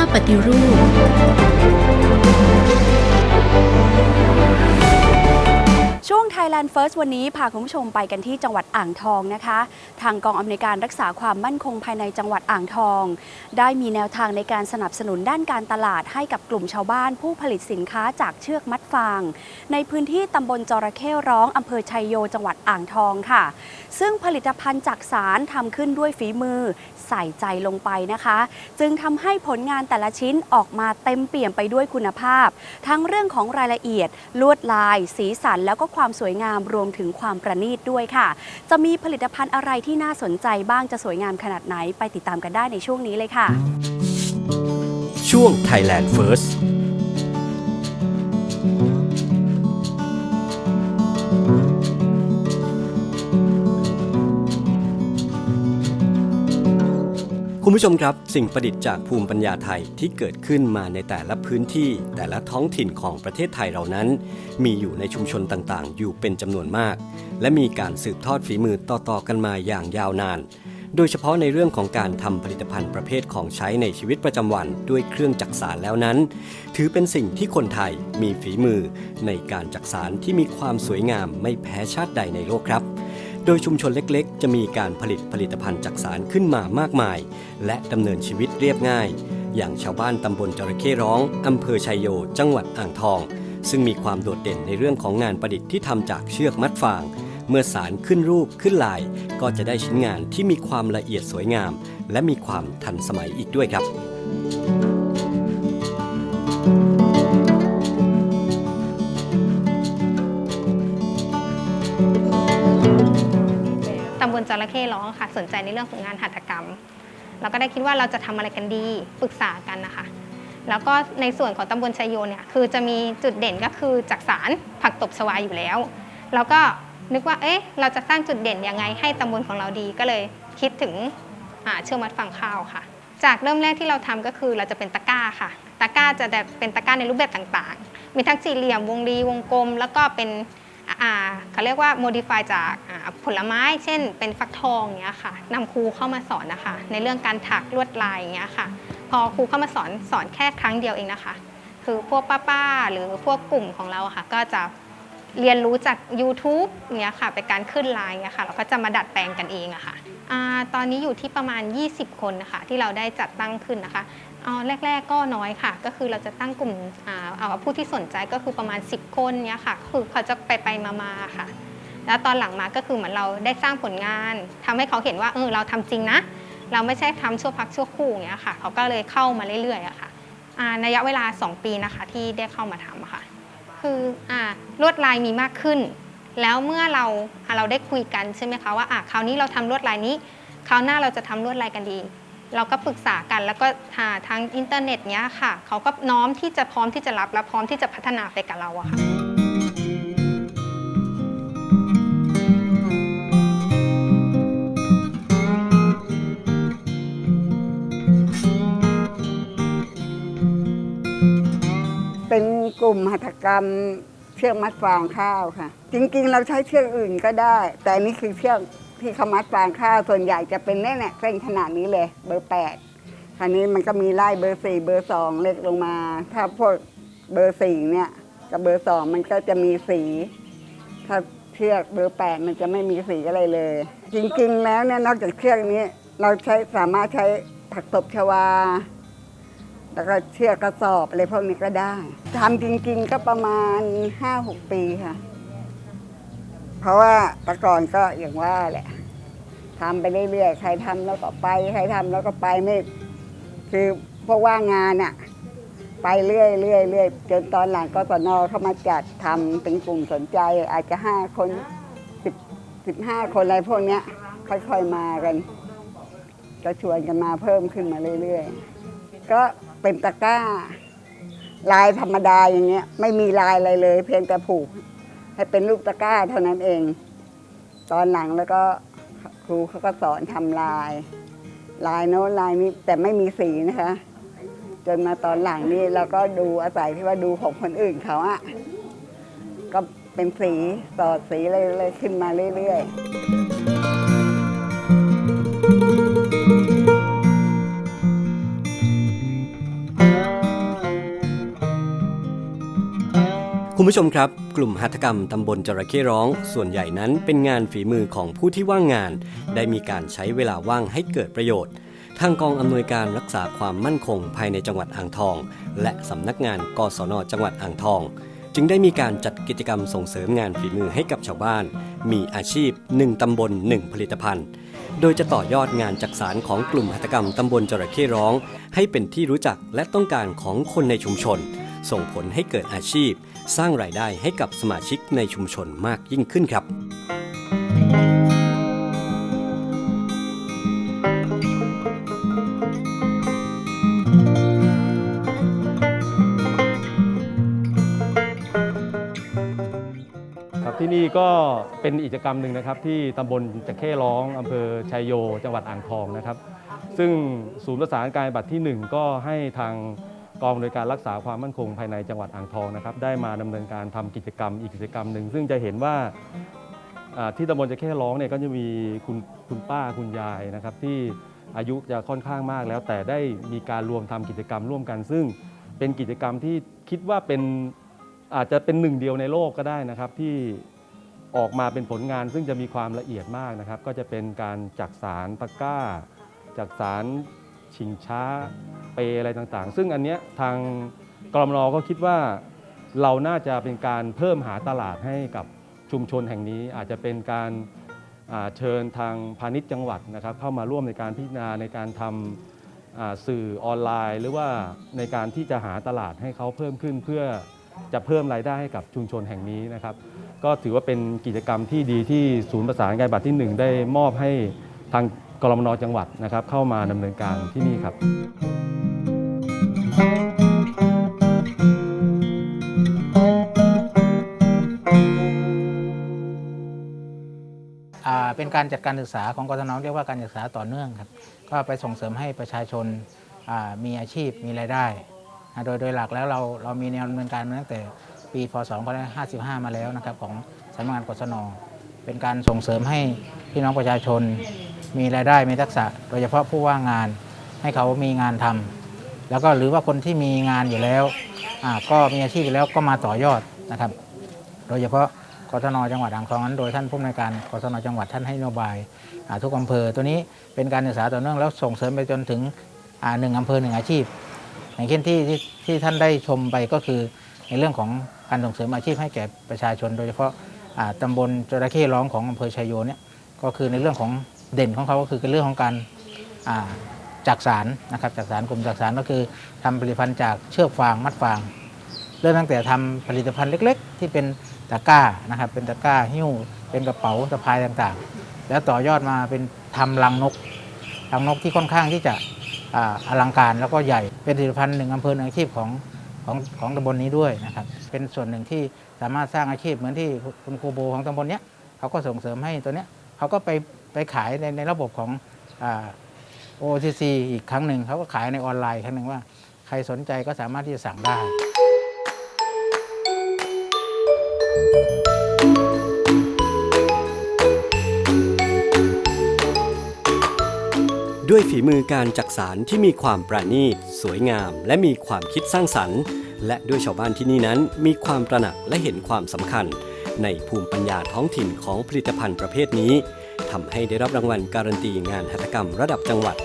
าปฏิรูป ช่วง Thailand First วันนี้พาคุณผู้ชมไปกันที่จังหวัดอ่างทองนะคะ ทางกองอำนวยการรักษาความมั่นคงภายในจังหวัดอ่างทอง ได้มีแนวทางในการสนับสนุนด้านการตลาดให้กับกลุ่มชาวบ้านผู้ผลิตสินค้าจากเชือกมัดฟาง ในพื้นที่ตำบลจระเข้ร้องอำเภอชัยโยจังหวัดอ่างทองค่ะ ซึ่งผลิตภัณฑ์จากสารทำขึ้นด้วยฝีมือใส่ใจลงไปนะคะ จึงทำให้ผลงานแต่ละชิ้นออกมาเต็มเปี่ยมไปด้วยคุณภาพ ทั้งเรื่องของรายละเอียด ลวดลาย สีสันแล้วก็ความสวยงามรวมถึงความประณีตด้วยค่ะ จะมีผลิตภัณฑ์อะไรที่น่าสนใจบ้างจะสวยงามขนาดไหนไปติดตามกันได้ในช่วงนี้เลยค่ะ ช่วง Thailand First คุณผู้ชมครับ สิ่งประดิษฐ์จากภูมิปัญญาไทยที่เกิดขึ้นมาในแต่ละพื้นที่แต่ละท้องถิ่นของประเทศไทยเรานั้น มีอยู่ในชุมชนต่างๆ อยู่เป็นจำนวนมาก และมีการสืบทอดฝีมือต่อๆกันมาอย่างยาวนาน โดยเฉพาะในเรื่องของการทำผลิตภัณฑ์ประเภทของใช้ในชีวิตประจำวันด้วยเครื่องจักสารแล้วนั้น ถือเป็นสิ่งที่คนไทยมีฝีมือในการจักสารที่มีความสวยงามไม่แพ้ชาติใดในโลกครับ โดยชุมชนเล็กๆ จะมีการผลิตผลิตภัณฑ์จักสารขึ้นมามากมาย และดำเนินชีวิตเรียบง่าย อย่างชาวบ้านตำบลจระเข้ร้องอำเภอชัยโย จังหวัดอ่างทอง ซึ่งมีความโดดเด่นในเรื่องของงานประดิษฐ์ที่ทำจากเชือกมัดฟาง เมื่อสารขึ้นรูปขึ้นลาย ก็จะได้ชิ้นงานที่มีความละเอียดสวยงาม และมีความทันสมัยอีกด้วยครับ จระเข้ร้องค่ะ สนใจในเรื่องของงานหัตถกรรม เราก็ได้คิดว่าเราจะทำอะไรกันดีปรึกษากันนะคะ แล้วก็ในส่วนของตำบลชัยโยเนี่ยคือจะมีจุดเด่นก็คือจักสารผักตบชวาอยู่แล้ว แล้วก็นึกว่าเอ๊ะเราจะสร้างจุดเด่นยังไงให้ตำบลของเราดีก็เลยคิดถึงอาเชื่อมัดฟางข้าวค่ะ จากเริ่มแรกที่เราทำก็คือเราจะเป็นตะกร้าค่ะ ตะกร้าจะแบบเป็นตะกร้าในรูปแบบต่างๆ มีทั้งสี่เหลี่ยมวงรีวงกลม แล้วก็เป็นอาเขาเรียกว่า modify จาก ผลไม้ เช่น เป็นฟักทองเงี้ยค่ะนำครูเข้ามาสอนนะคะ ในเรื่องการถักลวดลายเงี้ยค่ะ พอครูเข้ามาสอนสอนแค่ครั้งเดียวเองนะคะ คือพวกป้าๆหรือพวกกลุ่มของเราค่ะ ก็จะเรียนรู้จาก YouTube เนี้ยค่ะเป็นการขึ้นไลน์เงี้ยค่ะเราก็จะมาดัดแปลงกันเองอะค่ะอาตอนนี้อยู่ที่ประมาณ 20 คนนะคะที่เราได้จัดตั้งขึ้นนะคะอ๋อแรก ๆ ก็น้อยค่ะ ก็คือเราจะตั้งกลุ่มเอาผู้ที่สนใจก็คือประมาณ 10 คนเนี้ยค่ะคือเขาจะไปไปมาๆค่ะ แล้วตอนหลังมาก็คือเหมือนเราได้สร้างผลงานทำให้เขาเห็นว่าเออเราทำจริงนะ เราไม่ใช่ทำชั่วพักชั่วคู่อย่างเงี้ยค่ะ เขาก็เลยเข้ามาเรื่อยๆอะค่ะอ่าระยะเวลา 2 ปีนะคะที่ได้เข้ามาทำค่ะ คืออ่าลวดลายมีมากขึ้น แล้วเมื่อเราเราได้คุยกันใช่ไหมคะว่าอะคราวนี้เราทำลวดลายนี้คราวหน้าเราจะทำลวดลายกันดี เราก็ปรึกษากันแล้วก็หาทางอินเทอร์เน็ตเนี้ยค่ะ เขาก็น้อมที่จะพร้อมที่จะรับและพร้อมที่จะพัฒนาไปกับเราอะค่ะ กลุ่มหัตถกรรมเชือกมัดฟางข้าวค่ะ จริงๆ เราใช้เชือกอื่นก็ได้ แต่นนี้คือเชือกที่เขามัดฟางข้าวส่วนใหญ่จะเป็นแน่แน่เส้นขนาดนี้เลย เบอร์แปดคราวนี้มันก็มีไล่เบอร์สี่เบอร์สองเล็กลงมา ถ้าพวกเบอร์สี่เนี่ยกับเบอร์สองมันก็จะมีสี ถ้าเชือกเบอร์แปดมันจะไม่มีสีอะไรเลย จริงๆ แล้วเนี่ยนอกจากเชือกนี้เราใช้สามารถใช้ผักตบชวา แล้วก็เชือกกระสอบอะไรพวกนี้ก็ได้ทำจริงๆก็ประมาณห้าหกปีค่ะ เพราะว่าแต่ก่อนก็อย่างว่าแหละทำไปเรื่อยๆ ใครทำแล้วก็ไป ใครทำแล้วก็ไปไม่ คือพวกว่างานอะไปเรื่อยๆเรื่อยๆจนตอนหลังก็สนเข้ามาจัดทำเป็นกลุ่มสนใจ อาจจะห้าคนสิบสิบห้าคนอะไรพวกเนี้ย ค่อยๆมากัน ก็ชวนกันมาเพิ่มขึ้นมาเรื่อยๆ ก็ เป็นตะกร้า ลายธรรมดาอย่างเงี้ย ไม่มีลายอะไรเลย เพียงแต่ผูก ให้เป็นรูปตะกร้าเท่านั้นเอง ตอนหลังแล้วก็ครูเขาก็สอนทำลาย ลายโน้นลายนี้แต่ไม่มีสีนะคะ จนมาตอนหลังนี่เราก็ดูอาศัยที่ว่าดูของคนอื่นเขาอะก็เป็นสีสอดสีอะไรๆขึ้นมาเรื่อย ๆ ผู้ชมครับ กลุ่มหัตถกรรมตำบลจระเข้ร้อง ส่วนใหญ่นั้นเป็นงานฝีมือของผู้ที่ว่างงาน ได้มีการใช้เวลาว่างให้เกิดประโยชน์ ทางกองอำนวยการรักษาความมั่นคงภายในจังหวัดอ่างทอง และสำนักงานกศนจังหวัดอ่างทอง จึงได้มีการจัดกิจกรรมส่งเสริมงานฝีมือให้กับชาวบ้าน มีอาชีพ 1ตำบล 1 ผลิตภัณฑ์ โดยจะต่อยอดงานจักสารของกลุ่มหัตถกรรมตำบลจระเข้ร้อง ให้เป็นที่รู้จักและต้องการของคนในชุมชน ส่งผลให้เกิดอาชีพ สร้างรายได้ให้กับสมาชิกในชุมชนมากยิ่งขึ้นครับ ครับที่นี่ก็เป็นกิจกรรมหนึ่งนะครับ ที่ตำบลจะเข้ร้องอำเภอชัยโย จังหวัดอ่างทองนะครับ ซึ่งศูนย์ประสานการบัตรที่ 1 ก็ให้ทาง กองโดยการรักษาความมั่นคงภายในจังหวัดอ่างทองนะครับได้มาดำเนินการทำกิจกรรมอีกกิจกรรมหนึ่งซึ่งจะเห็นว่าที่ตำบลจะเข้ร้องเนี่ยก็จะมีคุณคุณป้าคุณยายนะครับ ที่อายุจะค่อนข้างมากแล้ว แต่ได้มีการรวมทำกิจกรรมร่วมกัน ซึ่งเป็นกิจกรรมที่คิดว่าเป็นอาจจะเป็นหนึ่งเดียวในโลกก็ได้นะครับที่ออกมาเป็นผลงานซึ่งจะมีความละเอียดมากนะครับ ก็จะเป็นการจักสารตะก้า จักสารชิงช้า ปอะไรต่างๆ ซึ่งอันเนี้ยทางกรมนก็คิดว่าเราน่าจะเป็นการเพิ่มหาตลาดให้กับชุมชนแห่งนี้ อาจจะเป็นการเชิญทางพาณิชย์จังหวัดนะครับ เข้ามาร่วมในการพิจารณาในการทำสื่อออนไลน์ หรือว่าในการที่จะหาตลาดให้เขาเพิ่มขึ้นเพื่อจะเพิ่มรายได้ให้กับชุมชนแห่งนี้นะครับ ก็ถือว่าเป็นกิจกรรมที่ดีที่ศูนย์ประสานงานบัตรที่ 1 ได้มอบให้ทางกรมนจังหวัดนะครับ เข้ามาดำเนินการที่นี่ครับ็นการจัดการศึกษาของกศนเรียกว่าการศึกษาต่อเนื่องครับ ก็ไปส่งเสริมให้ประชาชนมีอาชีพมีรายได้ โดยโดยหลักแล้วเราเรามีแนวดำเนินการมาตั้งแต่ปีพศ2555 มาแล้วนะครับของสำนักงานกศนเป็นการส่งเสริมให้พี่น้องประชาชนมีรายได้มีทักษะ โดยเฉพาะผู้ว่างงานให้เขามีงานทำแล้วก็หรือว่าคนที่มีงานอยู่แล้วก็มีอาชีพอยู่แล้วก็มาต่อยอดนะครับ โดยเฉพาะ กศนจังหวัดอ่างทองนั้นโดยท่านผู้อำนวยการกศนจังหวัดท่านให้นโยบายทุกอำเภอ ตัวนี้เป็นการศึกษาต่อเนื่องแล้วส่งเสริมไปจนถึงหนึ่งอำเภอหนึ่งอาชีพ อย่างเช่นที่ที่ท่านได้ชมไปก็คือในเรื่องของการส่งเสริมอาชีพให้แก่ประชาชน โดยเฉพาะาตำบลจระเข้ร้องของอำเภอชัยโยเนี่ยก็คือในเรื่องของเด่นของเขาก็คือเรื่องของการาจักสารนะครับจักสารกลุ่มจักสารก็คือทำผลิตภัณฑ์จากเชือกฟางมัดฟาง เริ่มตั้งแต่ทำผลิตภัณฑ์เล็ก ๆ ที่เป็น ตะกร้านะครับ เป็นตะกร้าหิ้ว เป็นกระเป๋าสะพายต่างๆ แล้วต่อยอดมาเป็นทำรังนกรังนกที่ค่อนข้างที่จะอลังการแล้วก็ใหญ่เป็นผลิตภัณฑ์หนึ่งอำเภอหนึ่งอาชีพของของของตำบลนี้ด้วยนะครับ เป็นส่วนหนึ่งที่สามารถสร้างอาชีพเหมือนที่คุณครูโบของตำบลเนี้ยเขาก็ส่งเสริมให้ตัวเนี้ยเขาก็ไปไปขายในในระบบของโอ่า OCC อีกครั้งหนึ่งเขาก็ขายในออนไลน์ครั้งหนึ่งว่า ใครสนใจก็สามารถที่จะสั่งได้ ด้วยฝีมือการจักสารที่มีความประณีต สวยงาม และมีความคิดสร้างสรรค์ และด้วยชาวบ้านที่นี่นั้นมีความตระหนักและเห็นความสำคัญ ในภูมิปัญญาท้องถิ่นของผลิตภัณฑ์ประเภทนี้ทำให้ได้รับรางวัลการันตีงานหัตถกรรมระดับจังหวัด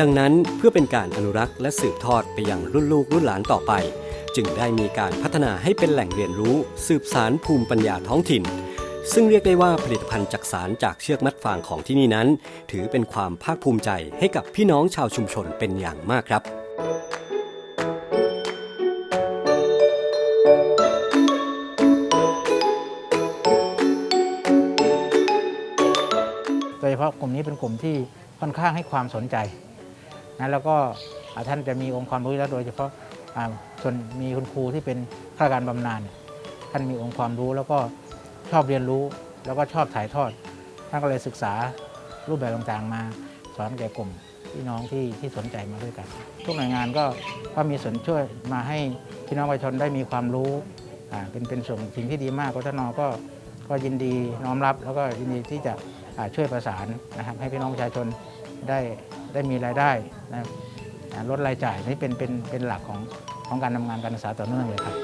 ดังนั้นเพื่อเป็นการอนุรักษ์และสืบทอดไปยังรุ่นลูกรุ่นหลานต่อไป จึงได้มีการพัฒนาให้เป็นแหล่งเรียนรู้ สืบสารภูมิปัญญาท้องถิ่น ซึ่งเรียกได้ว่าผลิตภัณฑ์จักสารจากเชือกมัดฟางของที่นี่นั้น ถือเป็นความภาคภูมิใจให้กับพี่น้องชาวชุมชนเป็นอย่างมากครับโดยเฉพาะกลุ่มนี้เป็นกลุ่มที่ค่อนข้างให้ความสนใจนะแล้วก็ท่านจะมีองค์ความรู้แล้วโดยเฉพาะ ส่วนมีคุณครูที่เป็นข้าราชการบำนาญท่านมีองค์ความรู้แล้วก็ชอบเรียนรู้แล้วก็ชอบถ่ายทอด ท่านก็เลยศึกษารูปแบบต่างๆ มาสอนแก่กลุ่มพี่น้องที่ที่สนใจมาด้วยกัน ทุกหน่วยงานก็ก็มีส่วนช่วยมาให้พี่น้องประชาชนได้มีความรู้เป็นเป็นส่วนสิ่งที่ดีมากกทนก็ก็ยินดีน้อมรับแล้วก็ยินดีที่จะช่วยประสานนะครับให้พี่น้องประชาชนได้ได้มีรายได้นะครับ ลดรายจ่ายนี่เป็นเป็นเป็นหลักของของการทำงานการศึกษาต่อเนื่องเลยครับ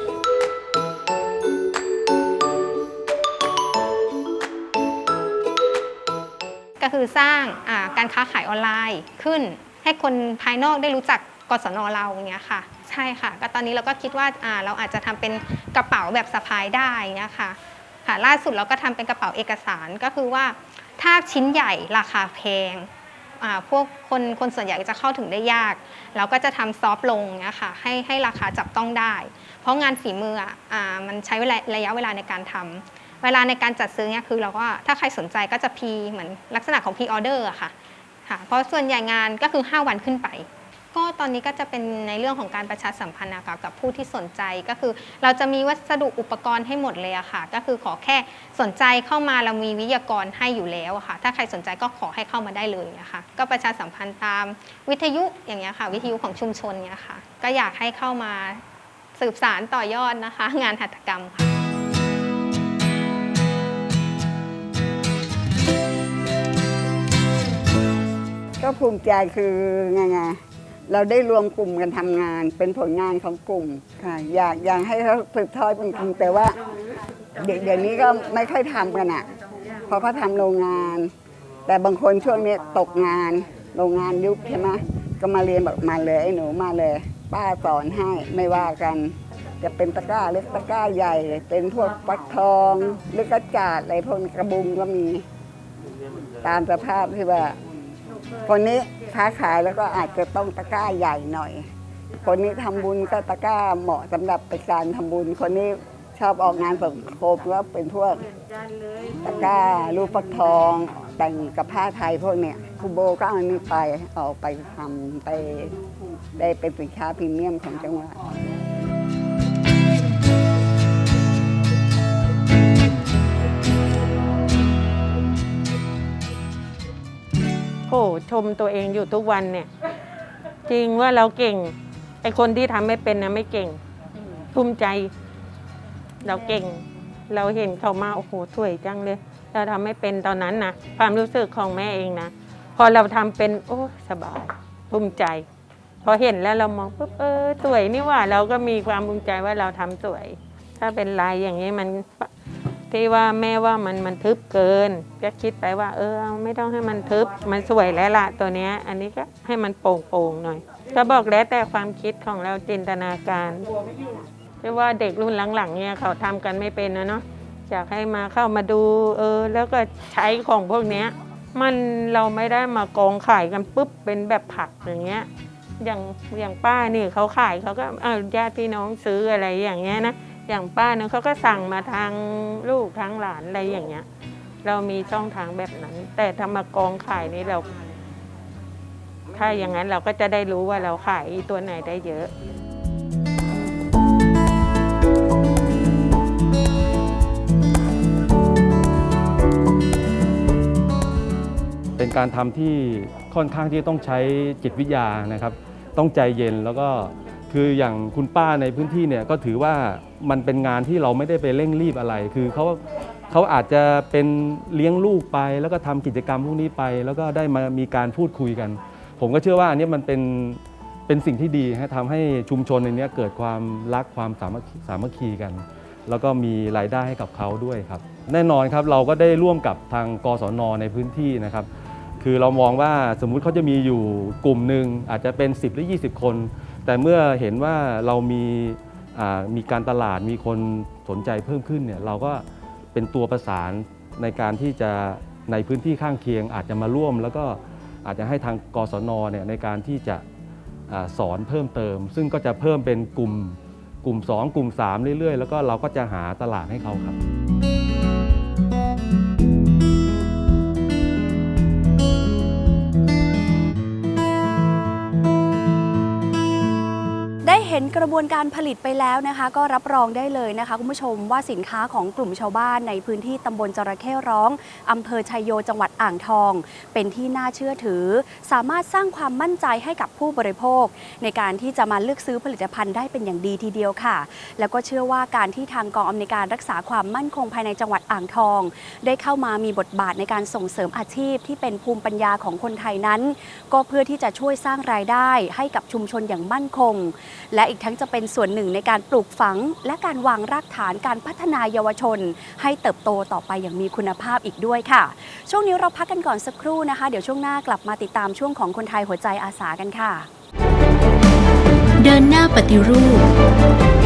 ก็คือสร้างการค้าขายออนไลน์ขึ้น ให้คนภายนอกได้รู้จักกศนเราอย่างเงี้ยค่ะ ใช่ค่ะ ก็ตอนนี้เราก็คิดว่าเราอาจจะทำเป็นกระเป๋าแบบสะพายได้เงี้ยค่ะค่ะ ล่าสุดเราก็ทำเป็นกระเป๋าเอกสารก็คือว่า ถ้าชิ้นใหญ่ราคาแพง พวกคนคนส่วนใหญ่จะเข้าถึงได้ยาก เราก็จะทำซอฟต์ลงนะคะให้ให้ราคาจับต้องได้ เพราะงานฝีมืออะอ่ามันใช้เวลาระยะเวลาในการทำเวลาในการจัดซื้อเนี่ยคือเราก็ถ้าใครสนใจก็จะพีเหมือนลักษณะของพีออเดอร์อะค่ะค่ะ เพราะส่วนใหญ่งานก็คือ 5 วันขึ้นไป ก็ตอนนี้ก็จะเป็นในเรื่องของการประชาสัมพันธ์นะคะกับผู้ที่สนใจก็คือ เราจะมีวัสดุอุปกรณ์ให้หมดเลยอะค่ะ ก็คือขอแค่สนใจเข้ามาเรามีวิทยากรให้อยู่แล้วอะค่ะ ถ้าใครสนใจก็ขอให้เข้ามาได้เลยอะค่ะก็ประชาสัมพันธ์ตามวิทยุอย่างเงี้ยค่ะ วิทยุของชุมชนเนี้ยค่ะ ก็อยากให้เข้ามาสืบสารต่อยอดนะคะ งานหัตถกรรมค่ะก็ภูมิใจคือไงไง เราได้รวมกลุ่มกันทำงาน เป็นผลงานของกลุ่มค่ะ อยากอยากให้เขาสืบทอดเป็นกลุ่มแต่ว่าเด็กเดี๋ยวนี้ก็ไม่ค่อยทำกันอะเพราะเขาทำโรงงาน แต่บางคนช่วงนี้ตกงาน โรงงานยุบใช่ไหมก็มาเรียนบอกมาเลยไอ้หนูมาเลย ป้าสอนให้ไม่ว่ากัน จะเป็นตะกร้าเล็กตะกร้าใหญ่ เป็นพวกฟักทองหรือกระจาดอะไรพวกนี้กระบุงก็มี ตามสภาพที่ว่า คนนี้ค้าขายแล้วก็อาจจะต้องตะกร้าใหญ่หน่อย คนนี้ทำบุญก็ตะกร้าเหมาะสำหรับไปการทำบุญ คนนี้ชอบออกงานสังคมก็เป็นพวกตะกร้ารูปฟักทองแต่งกับผ้าไทยพวกเนี้ยครูโบก็เอาอันนี้ไปออกไปทำไปได้เป็นสินค้าพรีเมียมของจังหวัด โอ้ชมตัวเองอยู่ทุกวันเนี่ย จริงว่าเราเก่ง ไอคนที่ทำไม่เป็นนะไม่เก่ง ภูมิใจ เราเก่ง เราเห็นเขามาโอ้โหสวยจังเลย เราทำไม่เป็นตอนนั้นนะความรู้สึกของแม่เองนะพอเราทำเป็น โอ้สบายภูมิใจ พอเห็นแล้วเรามองปุ๊บเออสวยนี่หว่า เราก็มีความภูมิใจว่าเราทำสวย ถ้าเป็นลายอย่างนี้มัน ที่ว่าแม่ว่ามันมันทึบเกิน ก็คิดไปว่า เออไม่ต้องให้มันทึบ มันสวยแล้วละตัวเนี้ย อันนี้ก็ให้มันโป่งๆหน่อย ก็บอกแล้วแต่ความคิดของเราจินตนาการที่ว่าเด็กรุ่นหลังๆเนี่ยเขาทำกันไม่เป็นนะเนาะอยากให้มาเข้ามาดูเออแล้วก็ใช้ของพวกเนี้ยมันเราไม่ได้มากองขายกันปุ๊บเป็นแบบผักอย่างเงี้ยอย่างอย่างป้านี่เขาขายเขาก็เอาญาติพี่น้องซื้ออะไรอย่างเงี้ยนะ อย่างป้าเนี่ยเขาก็สั่งมาทางลูกทางหลานอะไรอย่างเงี้ย เรามีช่องทางแบบนั้น แต่ถ้ามากองขายนี่เรา ถ้าอย่างนั้นเราก็จะได้รู้ว่าเราขายตัวไหนได้เยอะ เป็นการทำที่ค่อนข้างที่จะต้องใช้จิตวิทยานะครับ ต้องใจเย็นแล้วก็ คืออย่างคุณป้าในพื้นที่เนี่ยก็ถือว่ามันเป็นงานที่เราไม่ได้ไปเร่งรีบอะไร คือเขาเขาอาจจะเป็นเลี้ยงลูกไป แล้วก็ทำกิจกรรมพวกนี้ไป แล้วก็ได้มามีการพูดคุยกัน ผมก็เชื่อว่าอันนี้มันเป็นเป็นสิ่งที่ดีฮะทำให้ชุมชนในนี้เกิดความรักความสามัคคีสามัคคีกัน แล้วก็มีรายได้ให้กับเขาด้วยครับ แน่นอนครับเราก็ได้ร่วมกับทางกศนในพื้นที่นะครับ คือเรามองว่าสมมุติเขาจะมีอยู่กลุ่มหนึ่งอาจจะเป็น 10 หรือ 20 คน แต่เมื่อเห็นว่าเรามีมีการตลาดมีคนสนใจเพิ่มขึ้นเนี่ยเราก็เป็นตัวประสานในการที่จะในพื้นที่ข้างเคียงอาจจะมาร่วม แล้วก็อาจจะให้ทางกศนเนี่ยในการที่จะสอนเพิ่มเติม ซึ่งก็จะเพิ่มเป็นกลุ่มกลุ่ม 2 กลุ่ม 3 เรื่อยๆ แล้วก็เราก็จะหาตลาดให้เขาครับ ห็นกระบวนการผลิตไปแล้วนะคะ ก็รับรองได้เลยนะคะคุณผู้ชมว่าสินค้าของกลุ่มชาวบ้านในพื้นที่ตำบลจระเข้ร้องอำเภอชัยโยจังหวัดอ่างทอง เป็นที่น่าเชื่อถือ สามารถสร้างความมั่นใจให้กับผู้บริโภค ในการที่จะมาเลือกซื้อผลิตภัณฑ์ได้เป็นอย่างดีทีเดียวค่ะ แล้วก็เชื่อว่าการที่ทางกองอำนวยการรักษาความมั่นคงภายในจังหวัดอ่างทอง ได้เข้ามามีบทบาทในการส่งเสริมอาชีพ ที่เป็นภูมิปัญญาของคนไทยนั้น ก็เพื่อที่จะช่วยสร้างรายได้ให้กับชุมชนอย่างมั่นคง และอีกทั้งจะเป็นส่วนหนึ่งในการปลูกฝัง และการวางรากฐานการพัฒนาเยาวชน ให้เติบโตต่อไปอย่างมีคุณภาพอีกด้วยค่ะ ช่วงนี้เราพักกันก่อนสักครู่นะคะ เดี๋ยวช่วงหน้ากลับมาติดตามช่วงของคนไทยหัวใจอาสากันค่ะ เดินหน้าปฏิรูป